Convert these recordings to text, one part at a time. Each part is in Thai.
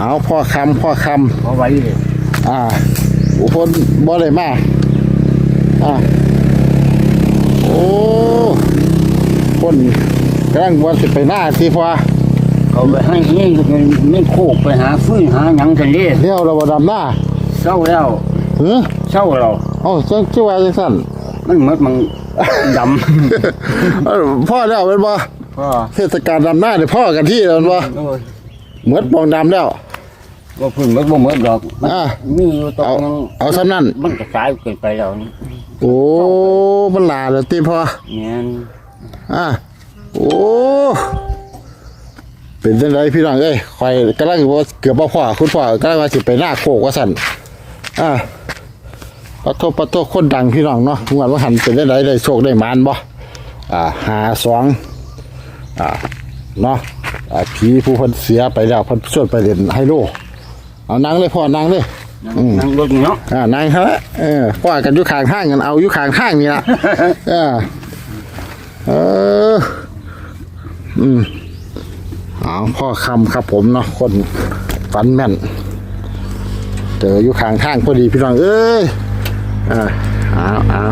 เอาพ่อคำพ่อคเอาไว้เลยำอ่าอุพนบ่ได้มาอ่าโอ้คนกำลังว่าสิไปหน้าที่พ่อเขาไปให้นี่นี่โคกไปหาฟื้นหาหยังกันเด้เลี้ยวเราบ่ดำหน้าเศร้าแล้วเฮ้อเศร้าเราเอาจังชื่อว่าจังซั่นมันหมดมันดเอ้าพ่อแล้วเป็นบ่ำก็เทศกาลดำหน้าเนี่ยพ่อกันที่แล้วเป็นบ่โอ้ยเหมือนปองดำแล้ว ว่าเพิ่นหมดบ่หมดดอกมันอ่า มีอยู่ตรเอางเอาซ้ำนั่น มันก็สายเกินไปแล้วนี่โอ้ มันลาแล้วติพ่อเนี่ยอะโอ้ เป็นจังไดพี่น้องเอ้ยข่อยกำลังว่าเกือบบ่พ่อคุณพ่อกำลังว่าสิไปหน้าโคกว่าสั่นอะปะโทปะโทคนดังพี่น้องเนาะงวดว่าหันเป็นจังไดได้โชคได้หมานบ่อ่าหาสองอ่าเนาะอ่าผีผู้เพิ่นเสียไปแล้วเพิ่นชวนไปเล่นไฮโล เอานั่งเลยพ่อนั่งเลยนั่งรถนี่เนาะอ่านายฮะเออพ่อกันอยู่ข้างทางกันเอาอยู่ข้างทางนี่ละเออเอออืมเอาพ่อคำครับผมเนาะคนฟันแม่น เจออยู่ข้างทางพอดีพี่น้องเอ้ยเออเอาเอา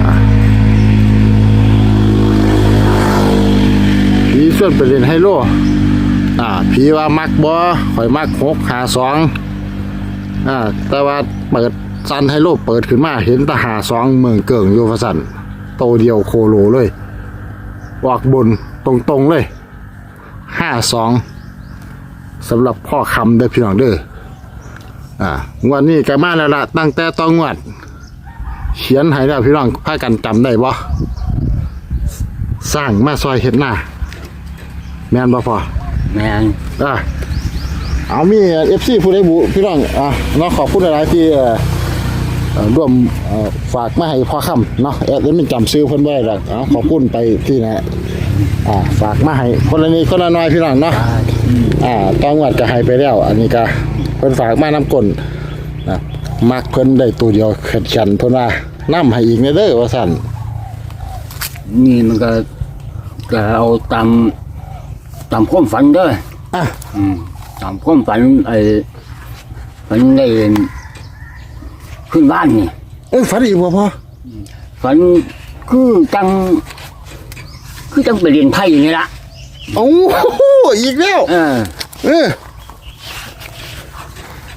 เอาผีส่วนไปเรียนไฮโล อ่าผีว่ามักบ่ข่อยมักหกหาสองอ่าแต่ว่าเปิดซันไฮโลกเปิดขึ้นมาเห็นตาหาสองเมืองเกิงอยู่ฟสันโตเดียวโคโลเลยวอกบนตรงๆเลยห้าสองสำหรับพ่อคำเด้อพี่น้องเด้ออ่างวดนี้ก็มาแล้วล่ะตั้งแต่ต้องงวด เขียนให้แล้วพี่น้องพากันจำได้บ่สร้างมาซอยเห็ดหน้าแม่นบ่พอ แม่นอะเอามีเอฟซีผู้ใดบุพี่น้องอะเนาะขอบคุณหลายๆที่เอ่อเอ่อร่วมเอ่อฝากมาให้พ่อค่ำเนาะแอดมินจำซื้อเพิ่นไว้แล้วเอาขอบคุณไปที่นะอ่าฝากมาให้คนละนิดคนละน้อยพี่น้องเนาะอ่าต้องวัดก็ให้ไปแล้ว อันนี้ก็เพิ่นฝากมาน้ำกลนนะมักเพิ่นได้ตัวเดียวเข็ดขันเพิ่นว่านํให้อีกในเด้อว่าซั่นนี่มันก็ก็เอาตาม ตามความฝันเด้ออะอืมตามความฝันไอ้ฝันได้ขึ้นบ้านนี่ เอ้ยฝันอีกบ่พ่อฝันคือจัง คือจังไปเรียนไพ่นี่ละโอ้โหอีกแล้วเออ เออ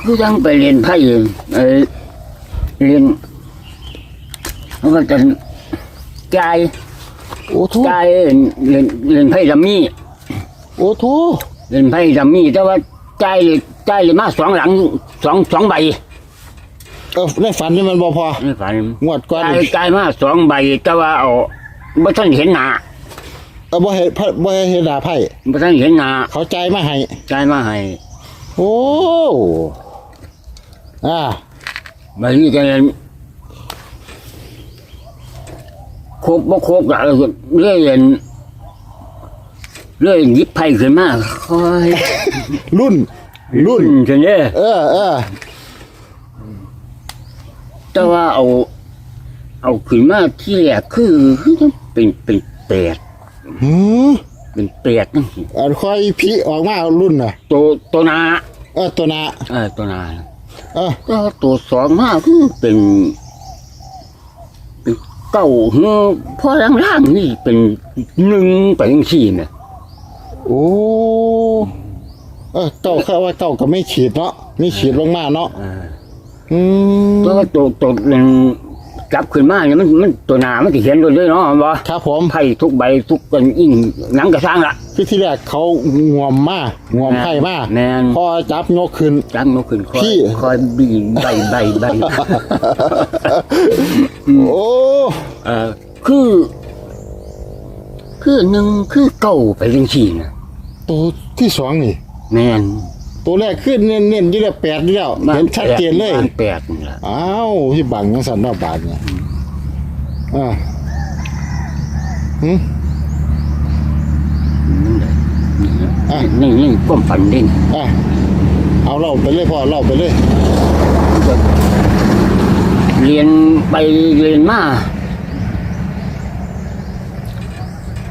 คือจังไปเรียนไพ่เออเรียนแล้วก็จะจ่ายโอ้โถจ่ายเรียนเรียนไพ่ดัมมี่ โอ้โถเรียนไพ่ดัมมี่แต่ว่าจ่ายเลยจ่ายเลยมาสองหลังสองสองใบเออในฝันนี่มันบ่พอนี่ฝันงวดก่อนจ่ายนี่จ่ายมาสองใบแต่ว่าเอาไม่ท่านเห็นหน้าเออบ่เห็นพระบ่เห็นดาไพ่ไม่ท่านเห็นหน้าเขาใจายมาให้จ่ายมาให้โอ้อ่าใบนี้จะเรียนครบบ่ครบละเรื่อยเรียน เรื่อยหยิบไพ่ขึ้นมาค่อยรุ่น รุ่นจนเนี่ยเออเออแต่ว่าเอา เอาขึ้นมาที่แรกคือคือเป็นเป็นแปดหืมเป็นแปดนั่นสิอันค่อยพิออกมารุ่นน่ะ ตัวตัวหนาเออตัวหนาเออตัวหนาเออก็ตัวสองมาคือเป็นเป็นเก้าเฮือพอล่างๆนี่เป็นหนึ่งไปยังสี่เนี่ย โอ้เออเก้าเข้าว่าเก้าก็ไม่ขีดเนาะไม่ขีดลงมาเนาะเอออืมตัวตัวตัวหนึ่งกลับขึ้นมาเนี่ยมันมันตัวหนามันจะเห็นเลยด้วยเนาะว่าครับผมไพ่ทุกใบทุกกันยิ่งหนังกระซ้างละคือที่แรกเขางวมมางวมไพ่มาแม่นพอจับยกขึ้นจังนกขึ้นคอยพี่คอยบีบใบใบใบโอ้เออคือ คือหนึ่งคือเก้าไปยังสี่นะ ตัวที่สองนี่ แม่นตัวแรกขึ้นเน้นๆอยู่แล้วแปดอยู่แล้วเห็นชัดเจนเลยบ้านแปดนี่ล่ะอ้าวที่บังยังสันนอกบาทเนี่ยอ่าหืม อะ นี่นี่ก้มฝันเด่นอะเอาเล่าไปเลยพ่อเล่าไปเลย เรียนไปเรียนมา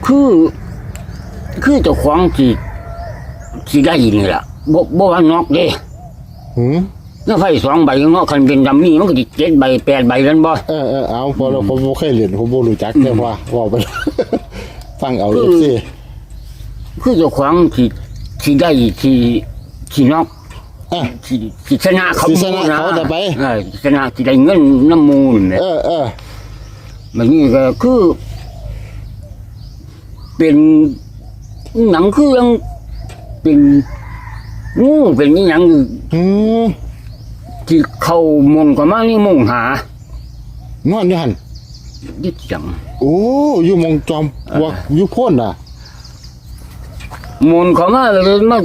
คือ คือเจ้าของสิ สิได้นี่ล่ะบ่บ่ว่านอกเด้หืมเนื้อไฟสองใบเนาะคันเป็นดัมมี่มันก็สิเจ็ดใบแปดใบนั่นบ่เออเออเอาพอเราผมบ่เคยเรียนผมบ่รู้จักแต่ว่าเว่าไป ฟังเอาอืเอมฟซีคือเจ้าของที่ที่ได้ที่ที่นอกอะที่ที่ชนะเขาที่ชนะเขาแต่ไป เออที่ชนะที่ได้เงินน้ำมูลเนี่ยเออเออมันนี่ก็คือ เป็นหนังคือยัง เป็นงูเป็นอหยังอืมที่เขามนต์ก็มานี่มุ่งหานอนอยู่หั่นดิจังโอ้อยู่หมองจอมปลวกอยู่โพ่นน่ะมนต์เขามาเลยมา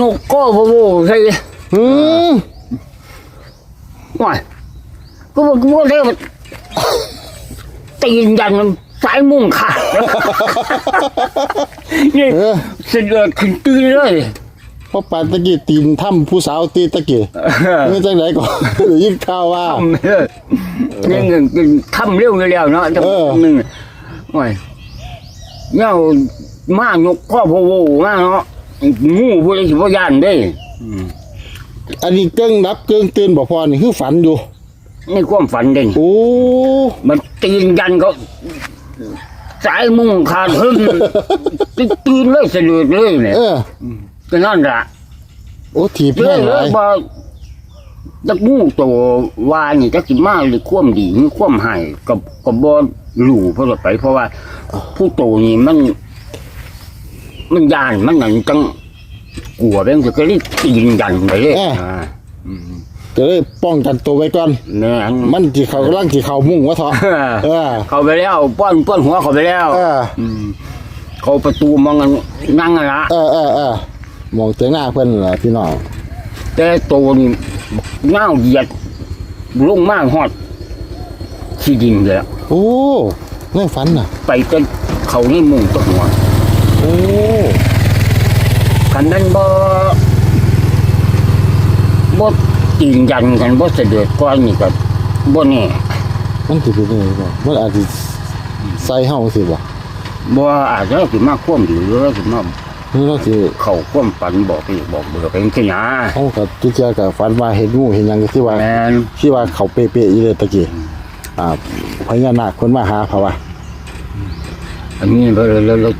นกก็โบโบใช่อืมว่าก็บอกว่าได้ว่าตีนยันมัน สายมุ่งขาดนี่เออ เสด็จขึ้นตื่นเลยเพราะปานตะกี้ตีนถ้ำผู้สาวตีตะกี้เมื่อจังไหนก่อนได้ยินข่าวว่า ทำเลยนี่เงินกินทำเร็วอยู่แล้วเนาะจังเออ หนึ่งโอ้ยเงามานกข้อโพโวมาเนาะงูพวกนี้สิบ่ย่านเด้ อันนี้เกิ้งรับเกิ้งตื่นบ่พอนี่คือฝันอยู่ ในความฝันเด้งโอ้มันตีนยันเขา สายมุ่งขาดหึ่งตื่นเลยสะดุดเลยเนี่ยเออก็นั่นละโอ้ถีบเลแห้ยงหเลลายยบ่ตักงูตัววานี่จักสิมาหรือความดีหรือความหายกับกับบ่รู้เพราะว่าไป เพราะว่า ผู้โตนี่มัน มันยานมันนั่นจังกลัวเรื่องจะก็รีบตีนยันไปเลยอ่า ก็เลยป้องกันตัวไว้ก่อน แม่น มันที่เขากำลังที่เขามุ่งวะเถอะ เออ เข้าไปแล้วป้อนป้อนหัวเข้าไปแล้วเออ มเข้าประตูมองกันนั่งกันละเออเออเออมองเจอหน้าเพื่อนเหรอพี่น้องแต่โตนี่เงาเหยียดลงมากฮอดที่ดินเลยอะโอ้ในฝันน่ะ ไปจนเขาในมุงตกหัวโอ้คันนั้นบ่บ่ ตีนยันกันบ่เสด็จก้อนนี่ก็บ่แน่มันสิเป็นยังไงบ่มันอาจจะใส่เฮาสิบ่บ่อาจจะสิมาคว่ำหรือสิมานี่เราสิเข้าคว่ำฝันบอกอีกบอกเบอร์ไปจังซี่นะเฮากับทุกเจ้ากับฝันว่าเห็นงูเห็นหยังก็ที่ว่าแม่นที่ว่าเขาเป๊ะๆอยู่เลยตะกี้อ่าพญานาคคนมาหาเขาว่าอันนี้เบอร์แล้วแล้ว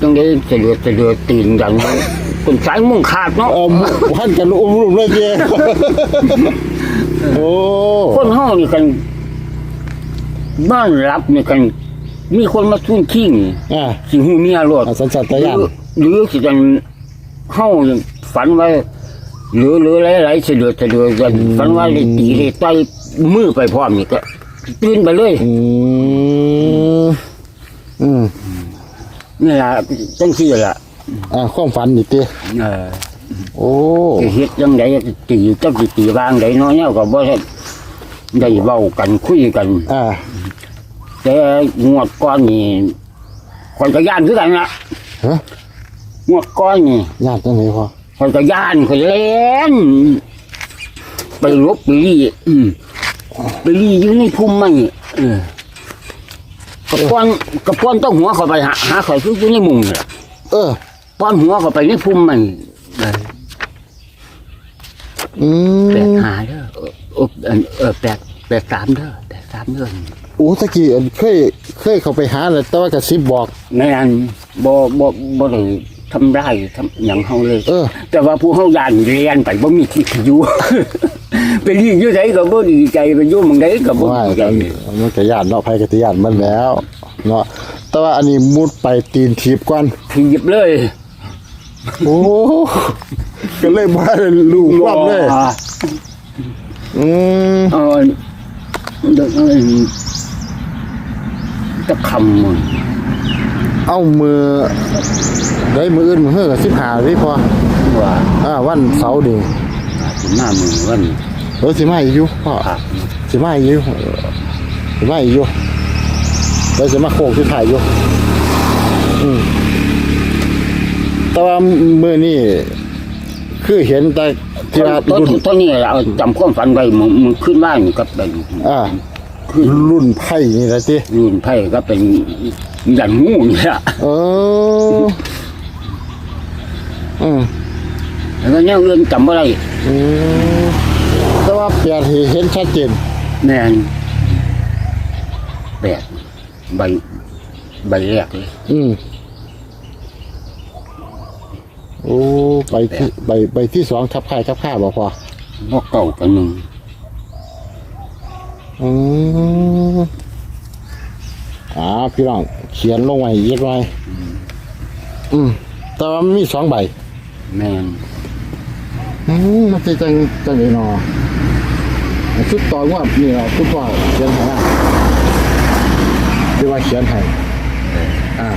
จังได้เสด็จเสด็จตีนยัน ต้นสายมุ่งขาดเนาะ เออพันกันอุ้มรุมเลยเจ้โอ้คนเฮานี่กัน บ้านรับนี่กัน มีคนมาทุ่นขี้นี่อ่าสิหูเมียรถอ่าสัญชาตญาณหรือหรือสิกันเฮาฝันไว้หรือหรือหลายๆเสดือดเสดือดกันฝันว่าได้ตีได้ต่อยมือไปพร้อมนี่ก็ตื่นไปเลย อืมอืม นี่ล่ะจังซี่ล่ะ อ่าความฝันนี่ติเออโอ้สิเฮ็ดจังไดตีจักสิตีวางไดเนาะเนี่ยก็บ่ได้ได้เว้ากันคุยกัน อ่าแต่งวดก้อนนี่คนก็ย่านคือกันละฮะงวดก้อนนี่ญาติจังไหนพ่อคนก็ย่านคนเล่นไปลบไปรีอืมไปรีอยู่ในพุ่มไม้เออกระป้อนกระป้อนต้องหัวเข้าไปหาหาข่อยคืออยู่ในมุงนี่ล่ะเออ ป้อนหัวเข้าไปในพุ่มไม้เอออืแปดมหาเด้อเออเออเออแปดแปดสามเด้อแปดสามเด้อโอ้ตะกี้เคยเคยเข้าไปหาแล้วแต่ว่ากระซิบบอกแม่นบ่บ่บ่ได้ทำได้ทำหยังเฮาเลย เออ แต่ว่าผู้เฮาย่านเรียนไปบ่มีที่อยู่ ไปรีอยู่ไสก็บ่ดีใจไปอยู่หม่องใดก็บ่ว่าดีใจกันมันก็ญาติเนาะภัยก็สิญาติมันแล้ว เนาะแต่ว่าอันนี้มุดไปตีนถีบก่อนถีบเลย โอ้ก็เลยบ่ได้รู้ความเลยอืมเออเด็กเอ้ยตะคำมันเอามือได้มืออื่นมือเฮือกับสิบหาพี่พอว่าอ่าวันเสาร์นี่สิมามือวันเออสิมาอีกอยู่พ่อครับสิมาอีกอยู่เออสิมาอีกอยู่แล้วสิมาโคกที่ถ่ายอยู่อืม แต่ว่ามือนี่คือเห็นแต่ที่ว่าต้นรุ่นต้นนี้เอาจำความฝันไว้มึงมึงขึ้นบ้านกับเป็นอ่ารุ่นไพ่นี่แหละสิยืนไผ่ก็เป็นยันงูนี่แหละเอออืมแล้วก็แนวอื่นจำบ่ได้อืมแต่ว่าแปดเห็นชัดเจนแม่นแปดใบใบแรกเลย อืม โอ้ใบที่ใบใบที่สองทับค่ายทับค่าบอกพอพวกเก่ากันหนึ่งอืมอ่าพี่น้องเขียนลงไว้เย็ดไว้อืมแต่ว่ามันมีสองใบแม่นอืมมันจะจังจังเลยเนาะชุดต่องว่านี่เราชุดว่าเขียนให้ที่ว่าเขียนให้อ่า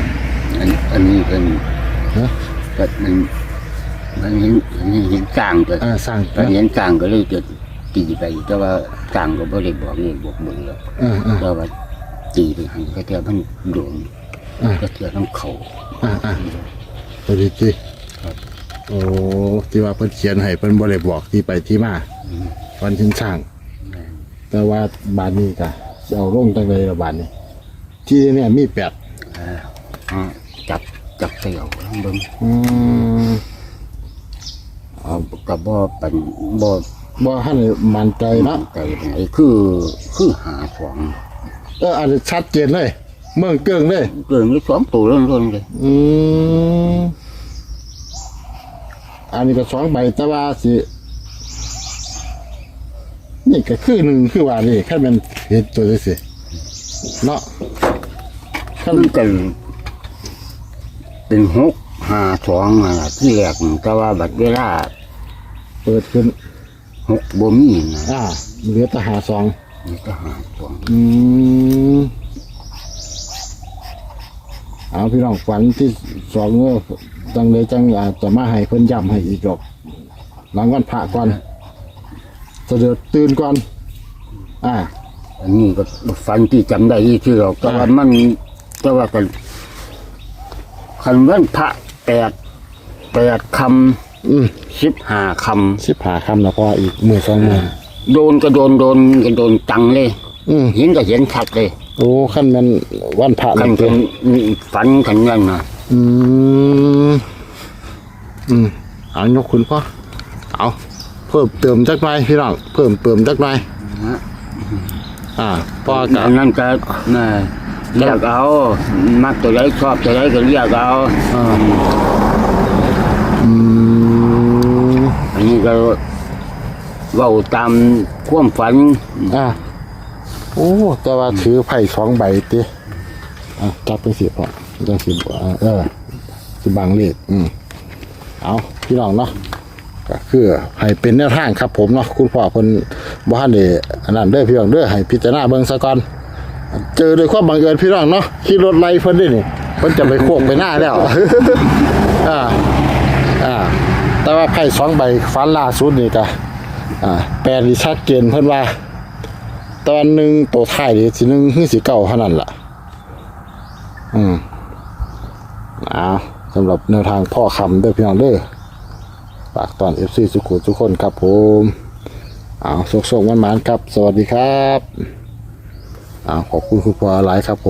อันอันนี้เป็นฮะ ก็มันมันเห็นมันเห็นกลางก็อ่าสร้างมันเห็นกลางก็เลยจะตีไป แต่ว่ากลางก็บ่ได้บอกเลยบอกเบิ่งแล้วอ่าอ่าแต่ว่าตีไปหันก็เทียมันโดนอ่าก็เทียต้องเข่าอ่าอ่าพอดีจีโอ้ที่ว่าเพิ่นเขียนให้เพิ่นบ่ได้บอกที่ไปที่มาวันชิ้นช่าง แต่ว่าบานนี้ก็เอาลงตั้งเลยละบานนี้ ที่เนี่ยมีแปดเอออ่า จับจับเสี่ยวเบิ่งอืมเอากับบ่ปันบ่บ่ให้มันใจเนาะใจไหนคือคือหาของเอออันนี้ชัดเจนเลย เมืองเกิงเลย เกินนี้สองตัวล้นๆเลยอืมอันนี้ก็สองใบแต่ว่าสิ นี่ก็คือหนึ่งคือว่านี่แค่มันเห็นตัวนี้สิเนาะ ขั้นมันกัน เป็นหกหาสองอะที่แรกแต่ว่าบัดเวลาเปิดขึ้นหกบ่มีนะอ่าเหลือแต่หาสองนี่ก็หาสองอืมเอาพี่น้องฝันที่สองเมื่อจังเลยจังอาจจะมาให้เพิ่นย้ำให้อีกดอกหลังวันพระก่อนเสด็จตื่นก่อน อ่า อันนี้ก็ฟันที่จำได้ที่เราแต่ว่ามันแต่ว่ากัน คันวันพระแปดแปดคอืมำสิบห้าคสิบหาคำแล้วพออีกมือสองมือำโดนก็โดนโดนก็โดนจังเลยอืมเห็นก็เห็นชัดเลยโอ้ขั้นแมันวันพระคันนั่นเป็เป็นนฝันขันยังนะอืมอืมเอายกคุณพ่อเอาเพิ่มเติมจักหน่อยพี่น้องเพิ่มเติมจักหน่อยอ่าพ่อกัอันนั้นก็น่ะ เรียกเอามักตัวใดชอบตัวใดก็เรียกเอาอืมอันนี้ก็เว้าตามความฝันอ่าโอ้แต่ว่าถือไผ่สองใบติอะจับไปสิพ่อจังสิบอ่าเออสิบางเลขอืมเอาพี่น้องเนาะก็คือให้เป็นแนวทางครับผมเนาะคุณพ่อเพิ่นบ่ทันได้อันนั้นเด้อพี่น้องเด้อให้พิจารณาเบิ่งซะก่อน เจอโดยความบังเอิญพี่น้องเนาะขี่รถไล่เพิ่นด้นี่เพิ่นจะไปโค้งไปหน้าแล้ว อ่าอ่า แต่ว่าไพ่สองใบฟันล่าสุดนี่ก็อ่าแปลนี่ชัดเจนเพิ่นว่า ตอนหนึ่งตัวท้ายนี่สิหนึ่งคือสิเก่าเท่านั้นล่ะ อืมอ่าสำหรับแนวทางพ่อคำเด้อพี่น้องเด้อฝากตอนเอฟซีสุขุทุกคนครับผม เอาส่งๆมันๆครับ สวัสดีครับ ขอบคุณคุณพ่อหลายครับผม